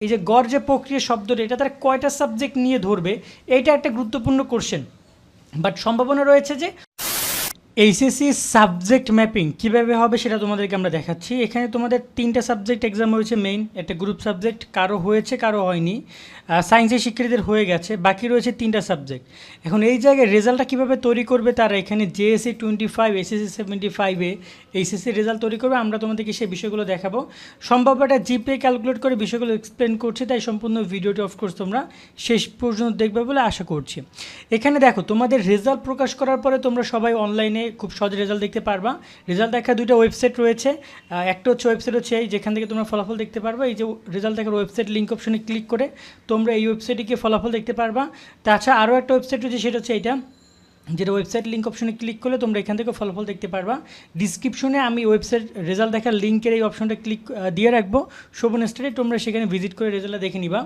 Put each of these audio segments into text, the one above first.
এই যে গড় যে প্রক্রিয়া শব্দটা, এটা তারা কয়টা সাবজেক্ট নিয়ে ধরবে এটা একটা গুরুত্বপূর্ণ কোশ্চেন বাট সম্ভাবনা রয়েছে যে এইচএসসি সাবজেক্ট ম্যাপিং কীভাবে হবে সেটা তোমাদেরকে আমরা দেখাচ্ছি। এখানে তোমাদের তিনটা সাবজেক্ট এক্সাম হয়েছে মেইন একটা গ্রুপ সাবজেক্ট কারও হয়েছে, কারও হয়নি। সায়েন্সের শিক্ষার্থীদের হয়ে গেছে, বাকি রয়েছে তিনটা সাবজেক্ট এখন এই জায়গায় রেজাল্টটা কীভাবে তৈরি করবে তারা এখানে JSC twenty five SSC seventy ফাইভে এইচএসসি রেজাল্ট তৈরি করবে, আমরা তোমাদেরকে সেই বিষয়গুলো দেখাবো। সম্ভব একটা জিপে ক্যালকুলেট করে বিষয়গুলো এক্সপ্লেন করছি, তাই সম্পূর্ণ ভিডিওটি অফকোর্স তোমরা। শেষ পর্যন্ত দেখবে বলে আশা করছি। এখানে দেখো, তোমাদের রেজাল্ট প্রকাশ করার পরে তোমরা সবাই অনলাইনে খুব সহজে রেজাল্ট দেখতে পারবা। রেজাল্ট দেখা দুইটা ওয়েবসাইট রয়েছে। একটা হচ্ছে ওয়েবসাইট হচ্ছে এই যেখান থেকে তোমরা ফলাফল দেখতে পারবা। এই যে রেজাল্ট দেখার ওয়েবসাইট লিঙ্ক অপশনে ক্লিক করে তোমরা এই ওয়েবসাইটে গিয়ে ফলাফল দেখতে পারবা। তাছাড়া আরও একটা ওয়েবসাইট রয়েছে, সেটা হচ্ছে এইটা। যেটা ওয়েবসাইট লিঙ্ক অপশনে ক্লিক করলে তোমরা এখান থেকে ফলাফল দেখতে পারবা। ডিসক্রিপশনে আমি ওয়েবসাইট রেজাল্ট দেখার লিঙ্কের এই অপশনটা ক্লিক দিয়ে রাখব। শোভন স্টারে তোমরা সেখানে ভিজিট করে রেজাল্টটা দেখে নিবা।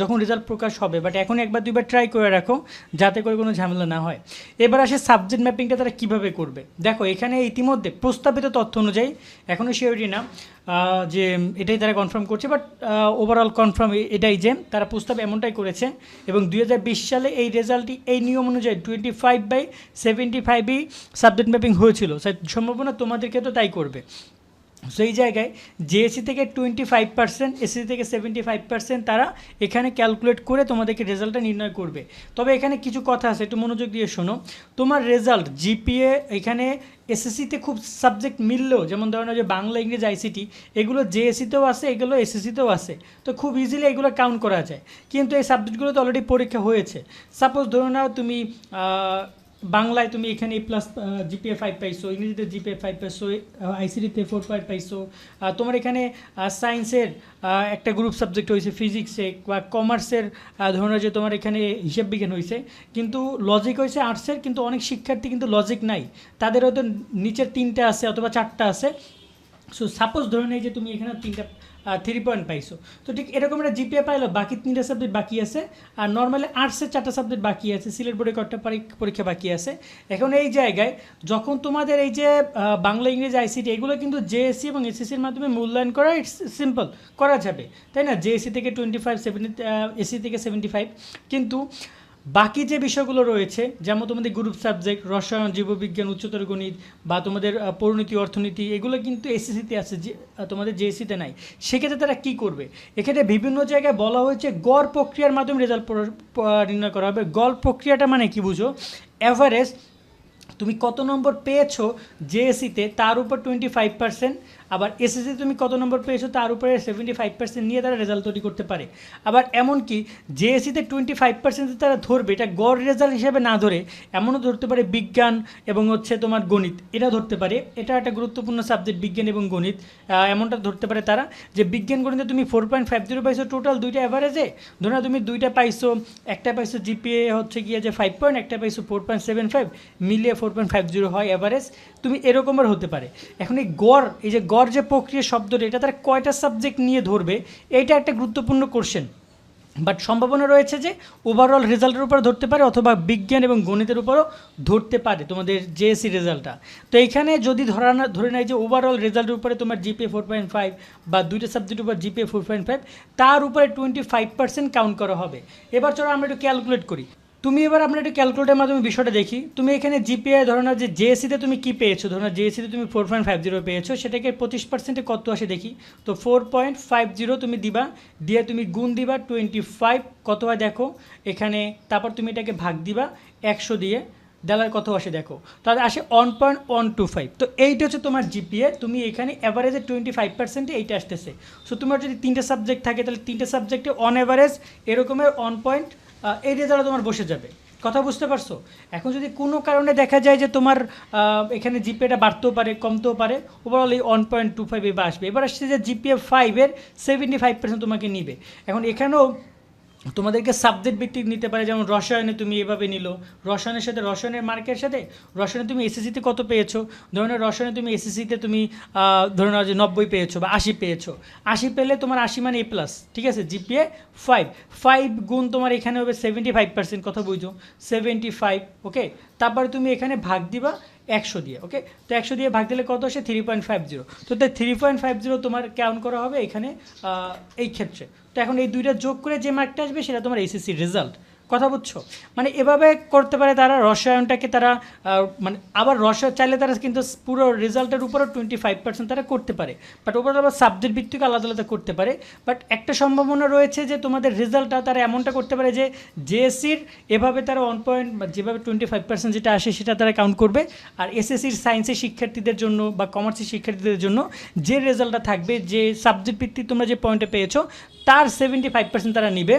যখন রেজাল্ট প্রকাশ হবে বাট এখন একবার দুইবার ট্রাই করে রাখো, যাতে করে কোনো ঝামেলা না হয়। এবার আসে সাবজেক্ট ম্যাপিংটা তারা কীভাবে করবে? দেখো, এখানে ইতিমধ্যে প্রস্তাবিত তথ্য অনুযায়ী এখনও শিওরিটি না যে এটাই তারা কনফার্ম করছে বাট ওভারঅল কনফার্ম এটাই যে তারা প্রস্তাব এমনটাই করেছে। এবং দু হাজার বিশ সালে এই রেজাল্টটি এই নিয়ম অনুযায়ী টোয়েন্টি ফাইভ বাই সেভেন্টি ফাইভই সাবজেক্ট ম্যাপিং হয়েছিল সম্ভাবনা তোমাদেরকে তো তাই করবে। সেই জায়গায় জেএসসি থেকে টোয়েন্টি ফাইভ পার্সেন্ট এসএসসি থেকে সেভেন্টি ফাইভ পার্সেন্ট তারা এখানে ক্যালকুলেট করে তোমাদেরকে রেজাল্টটা নির্ণয় করবে। তবে এখানে কিছু কথা আছে, একটু মনোযোগ দিয়ে শোনো। তোমার রেজাল্ট জিপিএ এখানে এসএসসিতে খুব সাবজেক্ট মিললেও, যেমন ধরো যে বাংলা, ইংরেজি আইসিটি এগুলো জেএসসিতেও আছে, এগুলো এসএসসিতেও আছে। তো খুব ইজিলি এগুলো কাউন্ট করা যায়। কিন্তু এই সাবজেক্টগুলো তো অলরেডি পরীক্ষা হয়েছে। সাপোজ ধরো না তুমি বাংলায় তুমি এখানে প্লাস জিপিএ ফাইভ পাইছো, ইংরেজিতে জিপিএ ফাইভ পাইছো আইসিডিতে ফোর ফাইভ পাইছো। তোমার এখানে সায়েন্সের একটা গ্রুপ সাবজেক্ট হয়েছে ফিজিক্সে বা কমার্সের ধরুন যে তোমার এখানে হিসাব বিজ্ঞান হয়েছে কিন্তু লজিক হয়েছে আর্টসের কিন্তু অনেক শিক্ষার্থী কিন্তু লজিক নাই। তাদের হয়তো নিচের তিনটা আছে অথবা চারটা আছে। সো সাপোজ ধরে নেই যে তুমি এখানে তিনটা থ্রি পয়েন্ট পাইছো। তো ঠিক এরকম একটা জিপিএ পাইলো, বাকি তিনটা সাবজেক্ট বাকি আছে, আর নর্মালি আর্টসের চারটা সাবজেক্ট বাকি আছে, সিলেট বোর্ডে কয়েকটা পরী- পরীক্ষা বাকি আছে। এখন এই জায়গায় যখন তোমাদের এই যে বাংলা, ইংরেজি আইসিটি এগুলো কিন্তু জেএসসি এবং এসএসসির মাধ্যমে মূল্যায়ন করা ইটস সিম্পল করা যাবে। তাই না? জেএসসি থেকে টোয়েন্টি ফাইভ সেভেন্টি এসসি থেকে সেভেন্টি ফাইভ কিন্তু বাকি যে বিষয়গুলো রয়েছে, যেমন তোমাদের গ্রুপ সাবজেক্ট রসায়ন, জীববিজ্ঞান, উচ্চতর গণিত বা তোমাদের পরিণতি, অর্থনীতি, এগুলো কিন্তু এসএসসিতে আছে, যে তোমাদের জেএসসিতে নাই। সেক্ষেত্রে তারা কি করবে? এক্ষেত্রে বিভিন্ন জায়গায় বলা হয়েছে গড় প্রক্রিয়ার মাধ্যমে রেজাল্ট নির্ণয় করা হবে। গড় প্রক্রিয়াটা মানে কি বুঝো? অ্যাভারেজ তুমি কত নম্বর পেয়েছ জেএসসিতে তার উপর টোয়েন্টি ফাইভ পার্সেন্ট আবার এসএসসি তুমি কত নম্বর পেয়েছ তার উপরে সেভেন্টি ফাইভ পার্সেন্ট নিয়ে তারা রেজাল্ট তৈরি করতে পারে। আবার এমনকি জেএসসিতে টোয়েন্টি ফাইভ পার্সেন্ট তারা ধরবে, এটা গড় রেজাল্ট হিসেবে না ধরে, এমনও ধরতে পারে বিজ্ঞান এবং হচ্ছে তোমার গণিত, এটা ধরতে পারে। এটা একটা গুরুত্বপূর্ণ সাবজেক্ট বিজ্ঞান এবং গণিত। এমনটা ধরতে পারে তারা যে বিজ্ঞান গণিতে তুমি ফোর পয়েন্ট ফাইভ জিরো পাইছো টোটাল দুইটা অ্যাভারেজে ধরো তুমি দুইটা পাইছো, একটা পাইছো জিপিএ হচ্ছে গিয়ে যে ফাইভ পয়েন্ট একটা পাইছো ফোর পয়েন্ট সেভেন ফাইভ মিলিয়ে ফোর পয়েন্ট ফাইভ জিরো হয় অ্যাভারেজ তুমি এরকমের হতে পারে। এখন এই গড়, এই যে গড় যে প্রক্রিয়া শব্দটা, এটা তারা কয়টা সাবজেক্ট নিয়ে ধরবে, এইটা একটা গুরুত্বপূর্ণ কোশ্চেন বাট সম্ভাবনা রয়েছে যে ওভারঅল রেজাল্টের উপর ধরতে পারে, অথবা বিজ্ঞান এবং গণিতের উপরও ধরতে পারে তোমাদের জেএসসি রেজাল্টটা তো এইখানে যদি ধরা না, ধরে নেয় যে ওভারঅল রেজাল্টের উপরে তোমার জিপিএ ফোর পয়েন্ট ফাইভ বা দুইটা সাবজেক্টের উপর জিপিএ ফোর পয়েন্ট ফাইভ তার উপরে টোয়েন্টি ফাইভ পার্সেন্ট কাউন্ট করা হবে। এবার চলো আমরা একটু ক্যালকুলেট করি। তুমি এবার আমরা একটু ক্যালকুলেটের মাধ্যমে বিষয়টা দেখি। তুমি এখানে জিপিআই ধরো না যে জেএসিতে তুমি কি পেয়েছ, ধরো না জেএসিতে তুমি ফোর পয়েন্ট ফাইভ জিরো পেয়েছ, সেটাকে পঁচিশ পার্সেন্টে কত আসে দেখি। তো ফোর পয়েন্ট ফাইভ জিরো তুমি দিবা, দিয়ে তুমি গুণ দিবা টোয়েন্টি ফাইভ কত হয় দেখো, এখানে তারপর তুমি এটাকে ভাগ দিবা একশো দিয়ে ডলার কত আসে দেখো। তাহলে আসে one point one two five তো এইটা হচ্ছে তোমার জিপিএ তুমি এখানে অ্যাভারেজে টোয়েন্টি ফাইভ পার্সেন্টে এইটা আসতেছে। সো তোমার যদি তিনটে সাবজেক্ট থাকে, তাহলে তিনটে সাবজেক্টে অন অ্যাভারেজ এরকমের ওয়ান পয়েন্ট এই রেজাল্ট তোমার বসে যাবে। কথা বুঝতে পারছ? এখন যদি কোনো কারণে দেখা যায় যে তোমার এখানে জিপিএটা বাড়তেও পারে, কমতেও পারে ওভারঅল এই ওয়ান পয়েন্ট টু ফাইভ এবার আসবে। এবার আসছে যে জিপিএ ফাইভের সেভেন্টি ফাইভ পার্সেন্ট তোমাকে নিবে। এখন এখানেও তোমাদেরকে সাবজেক্ট ভিত্তিক নিতে পারে, যেমন রসায়নে তুমি এভাবে নিলো। রসায়নের সাথে, রসায়নের মার্কের সাথে, রসায়নে তুমি এসএসসিতে কত পেয়েছ? ধরুন রসায়নে তুমি এসএসসিতে তুমি ধরে নাও যে নব্বই পেয়েছ বা আশি পেয়েছ। আশি পেলে তোমার আশি মানে এ প্লাস ঠিক আছে? জিপিএ ফাইভ ফাইভ গুণ তোমার এখানে হবে সেভেন্টি ফাইভ পার্সেন্ট কথা বুঝো। সেভেন্টি ফাইভ ওকে তারপরে তুমি এখানে ভাগ দিবা একশো দিয়ে ওকে তো একশো দিয়ে ভাগ দিলে কত আসে? থ্রি পয়েন্ট ফাইভ জিরো তো তাই থ্রি পয়েন্ট ফাইভ জিরো তোমার কাউন্ট করা হবে এখানে এই ক্ষেত্রে। তো এখন এই দুইটা যোগ করে যে মার্কটা আসবে সেটা তোমার এসএসসি রেজাল্ট কথা বুঝছ? মানে এভাবে করতে পারে তারা, রসায়নটাকে তারা মানে আবার রসায়ন, চাইলে তারা কিন্তু পুরো রেজাল্টের উপরও টোয়েন্টি ফাইভ পার্সেন্ট তারা করতে পারে। বাট ওপর আবার সাবজেক্ট ভিত্তিক আলাদা আলাদা করতে পারে। বাট একটা সম্ভাবনা রয়েছে যে তোমাদের রেজাল্টটা তারা এমনটা করতে পারে যে জেএসসির এভাবে তারা ওয়ান পয়েন্ট যেভাবে টোয়েন্টি ফাইভ পার্সেন্ট যেটা আসে সেটা তারা কাউন্ট করবে। আর এসএসসির সায়েন্সের শিক্ষার্থীদের জন্য বা কমার্সের শিক্ষার্থীদের জন্য যে রেজাল্টটা থাকবে, যে সাবজেক্ট ভিত্তিক তোমরা যে পয়েন্টে পেয়েছ, তার সেভেন্টি ফাইভ পার্সেন্ট তারা নিবে।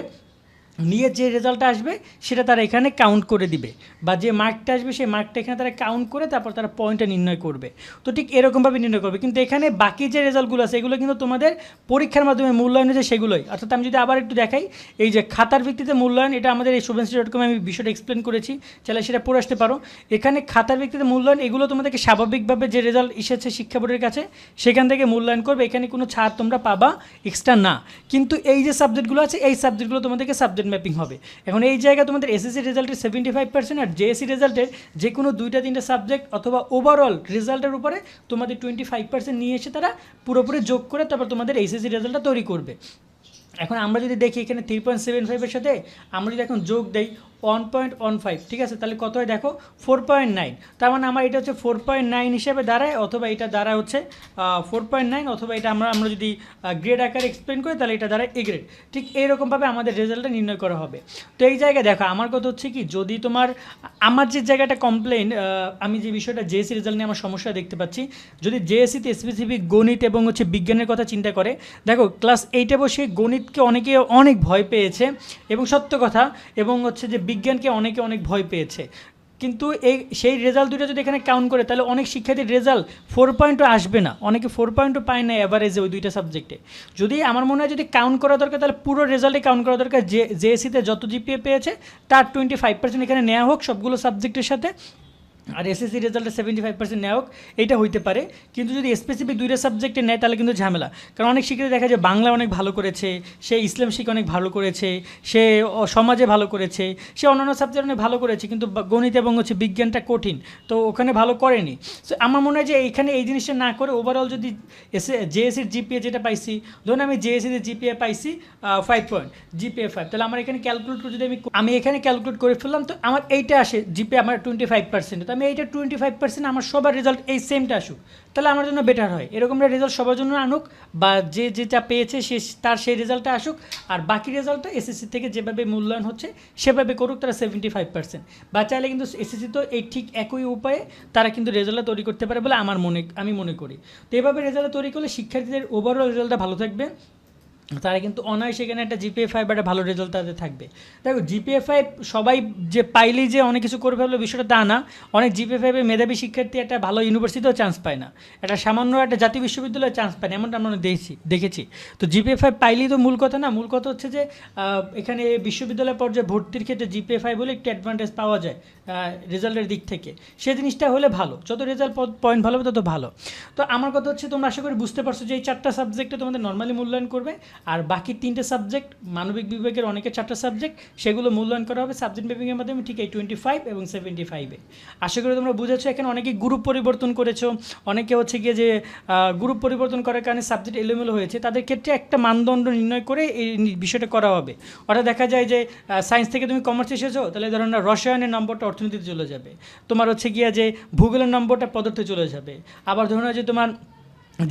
নিয়ে যে রেজাল্টটা আসবে, সেটা তারা এখানে কাউন্ট করে দিবে। বা যে মার্কটা আসবে, সেই মার্কটা এখানে তারা কাউন্ট করে তারপর তারা পয়েন্টটা নির্ণয় করবে। তো ঠিক এরকমভাবে নির্ণয় করবে। কিন্তু এখানে বাকি যে রেজাল্টগুলো আছে, এগুলো কিন্তু তোমাদের পরীক্ষার মাধ্যমে মূল্যায়ন হয়েছে সেগুলোই। অর্থাৎ আমি যদি আবার একটু দেখাই, এই যে খাতার ভিত্তিতে মূল্যায়ন, এটা আমাদের এই শুভেন্সি ডট কমে আমি বিষয়টা এক্সপ্লেন করেছি। চাইলে সেটা পড়ে আসতে পারো। এখানে খাতার ভিত্তিতে মূল্যায়ন, এগুলো তোমাদেরকে স্বাভাবিকভাবে যে রেজাল্ট এসেছে শিক্ষা বোর্ডের কাছে, সেখান থেকে মূল্যায়ন করবে। এখানে কোনো ছাড় তোমরা পাবা এক্সট্রা না। কিন্তু এই যে সাবজেক্টগুলো আছে, এই সাবজেক্টগুলো তোমাদেরকে সাবজেক্ট ম্যাপিং হবে। এখন এই জায়গায় তোমাদের এসএসসি রেজাল্টের সেভেন্টি ফাইভ পার্সেন্ট আর জেএসসি রেজাল্টের যে কোনো দুইটা তিনটা সাবজেক্ট অথবা ওভারঅল রেজাল্টের উপরে তোমাদের টোয়েন্টি ফাইভ পার্সেন্ট নিয়ে এসে তারা পুরোপুরি যোগ করে তারপর তোমাদের এইচএসসি রেজাল্টটা তৈরি করবে। এখন আমরা যদি দেখি এখানে থ্রি পয়েন্ট সেভেন ফাইভের সাথে আমরা যদি এখন যোগ দেই ওয়ান পয়েন্ট ওয়ান ফাইভ ঠিক আছে? তাহলে কত হয় দেখো? ফোর পয়েন্ট নাইন তার মানে আমার এটা হচ্ছে ফোর পয়েন্ট নাইন হিসেবে দাঁড়ায়, অথবা এটা দাঁড়ায় হচ্ছে ফোর পয়েন্ট নাইন অথবা এটা আমরা আমরা যদি গ্রেড আকারে এক্সপ্লেন করি, তাহলে এটা দাঁড়ায় এ গ্রেড ঠিক এইরকমভাবে আমাদের রেজাল্টটা নির্ণয় করা হবে। তো এই জায়গায় দেখো, আমার কথা হচ্ছে কি, যদি তোমার, আমার যে জায়গাটা কমপ্লেন আমি যে বিষয়টা জেএসসি রেজাল্ট নিয়ে আমার সমস্যা দেখতে পাচ্ছি, যদি জেএসসিতে স্পেসিফিক গণিত এবং হচ্ছে বিজ্ঞানের কথা চিন্তা করে, দেখো ক্লাস এইটে বসে গণিতকে অনেকে অনেক ভয় পেয়েছে, এবং সত্য কথা, এবং হচ্ছে যে বিজ্ঞানকে অনেকে অনেক ভয় পেয়েছে। কিন্তু এই, সেই রেজাল্ট দুটো যদি এখানে কাউন্ট করে, তাহলে অনেক শিক্ষার্থীর রেজাল্ট ফোর পয়েন্টও আসবে না। অনেকে ফোর পয়েন্টও পায় না অ্যাভারেজে ওই দুইটা সাবজেক্টে যদি আমার মনে হয় যদি কাউন্ট করা দরকার, তাহলে পুরো রেজাল্টে কাউন্ট করা দরকার। যে জেএসিতে যত জিপিএ পেয়েছে, তার টোয়েন্টি ফাইভ পার্সেন্ট এখানে নেওয়া হোক সবগুলো সাবজেক্টের সাথে। আর এসএসসি রেজাল্টে সেভেন্টি ফাইভ পার্সেন্ট নেওয়া হোক এটা হইতে পারে। কিন্তু যদি স্পেসিফিক দুইটা সাবজেক্টে নেয়, তাহলে কিন্তু ঝামেলা। কারণ অনেক শিক্ষার্থী দেখা যায় বাংলা অনেক ভালো করেছে, সে ইসলাম শিক্ষা অনেক ভালো করেছে, সে সমাজে ভালো করেছে, সে অন্যান্য সাবজেক্ট অনেক ভালো করেছে, কিন্তু গণিত এবং হচ্ছে বিজ্ঞানটা কঠিন, তো ওখানে ভালো করেনি। সো আমার মনে হয় যে এইখানে এই জিনিসটা না করে ওভারঅল যদি এসে জেএসির জিপিএ যেটা পাইছি, ধরুন আমি জেএসিতে জিপিএ পাইছি ফাইভ পয়েন্ট জিপিএ ফাইভ তাহলে আমার এখানে ক্যালকুলেট যদি আমি আমি এখানে ক্যালকুলেট করে ফেললাম, তো আমার এইটা আসে জিপিএ আমার টোয়েন্টি ফাইভ পার্সেন্ট আমি এইটা টোয়েন্টি ফাইভ পার্সেন্ট আমার সবার রেজাল্ট এই সেমটা আসুক। তাহলে আমার জন্য বেটার হয়। এরকম রেজাল্ট সবার জন্য আনুক বা যে যেটা পেয়েছে সে তার সেই রেজাল্টটা আসুক। আর বাকি রেজাল্টটা এসএসসি থেকে যেভাবে মূল্যায়ন হচ্ছে, সেভাবে করুক তারা সেভেন্টি ফাইভ পার্সেন্ট বা চাইলে কিন্তু এসএসসি তো এই ঠিক একই উপায়ে তারা কিন্তু রেজাল্টটা তৈরি করতে পারে বলে আমার মনে, আমি মনে করি। তো এভাবে রেজাল্ট তৈরি করলে শিক্ষার্থীদের ওভারঅল রেজাল্টটা ভালো থাকবে। তারা কিন্তু অনায়াসে এখানে একটা জিপিএ ফাইভ একটা ভালো রেজাল্ট তাদের থাকবে। দেখো জিপিএ ফাইভ সবাই যে পাইলেই যে অনেক কিছু করে ফেলবে বিষয়টা তা না। অনেক জিপিএ ফাইভে মেধাবী শিক্ষার্থী একটা ভালো ইউনিভার্সিটিতেও চান্স পায় না। একটা সামান্য একটা জাতীয় বিশ্ববিদ্যালয়ে চান্স পায় না, এমনটা আমরা দেখছি, দেখেছি। তো জিপিএ ফাইভ পাইলেই তো মূল কথা না। মূল কথা হচ্ছে যে এখানে বিশ্ববিদ্যালয় পর্যায়ে ভর্তির ক্ষেত্রে জিপিএ ফাইভ হলে একটু অ্যাডভান্টেজ পাওয়া যায় রেজাল্টের দিক থেকে। সে জিনিসটা হলে ভালো। যত রেজাল্ট পয়েন্ট ভালো হবে তত ভালো। তো আমার কথা হচ্ছে তোমরা আশা করি বুঝতে পারছ যে এই চারটা সাবজেক্টে তোমাদের নর্মালি মূল্যায়ন করবে। আর বাকি তিনটে সাবজেক্ট, মানবিক বিভাগের অনেকের চারটা সাবজেক্ট, সেগুলো মূল্যায়ন করা হবে সাবজেক্ট ম্যাপিংয়ের মাধ্যমে ঠিক এই টোয়েন্টি ফাইভ এবং সেভেন্টি ফাইভে আশা করি তোমরা বুঝেছ, এখানে অনেকে গ্রুপ পরিবর্তন করেছ, অনেকে হচ্ছে গিয়ে যে গ্রুপ পরিবর্তন করার কারণে সাবজেক্ট এলোমেলো হয়েছে, তাদের ক্ষেত্রে একটা মানদণ্ড নির্ণয় করে এই বিষয়টা করা হবে। অর্থাৎ দেখা যায় যে সায়েন্স থেকে তুমি কমার্স এসেছ, তাহলে ধরো না রসায়নের নম্বরটা অর্থনীতিতে চলে যাবে। তোমার হচ্ছে গিয়ে যে, ভূগোলের নম্বরটা পদার্থে চলে যাবে। আবার ধরো যে তোমার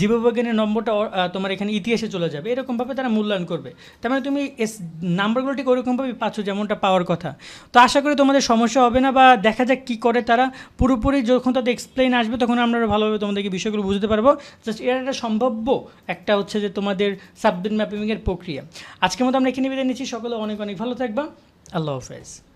জীববিজ্ঞানের নম্বরটা তোমার এখানে ইতিহাসে চলে যাবে। এরকমভাবে তারা মূল্যায়ন করবে। তার মানে তুমি এস নাম্বারগুলো ঠিক ওরকমভাবে পাচ্ছ যেমনটা পাওয়ার কথা। তো আশা করি তোমাদের সমস্যা হবে না বা দেখা যাক কী করে তারা পুরোপুরি যখন তাদের এক্সপ্লেন আসবে, তখন আমরা ভালোভাবে তোমাদেরকে বিষয়গুলো বুঝতে পারব। জাস্ট এর একটা সম্ভাব্য একটা হচ্ছে যে তোমাদের সাবজেক্ট ম্যাপিংয়ের প্রক্রিয়া। আজকের মতো আমরা এখানে বিদায় নিচ্ছি। সকলে অনেক অনেক ভালো থাকবা। আল্লাহ হাফেজ।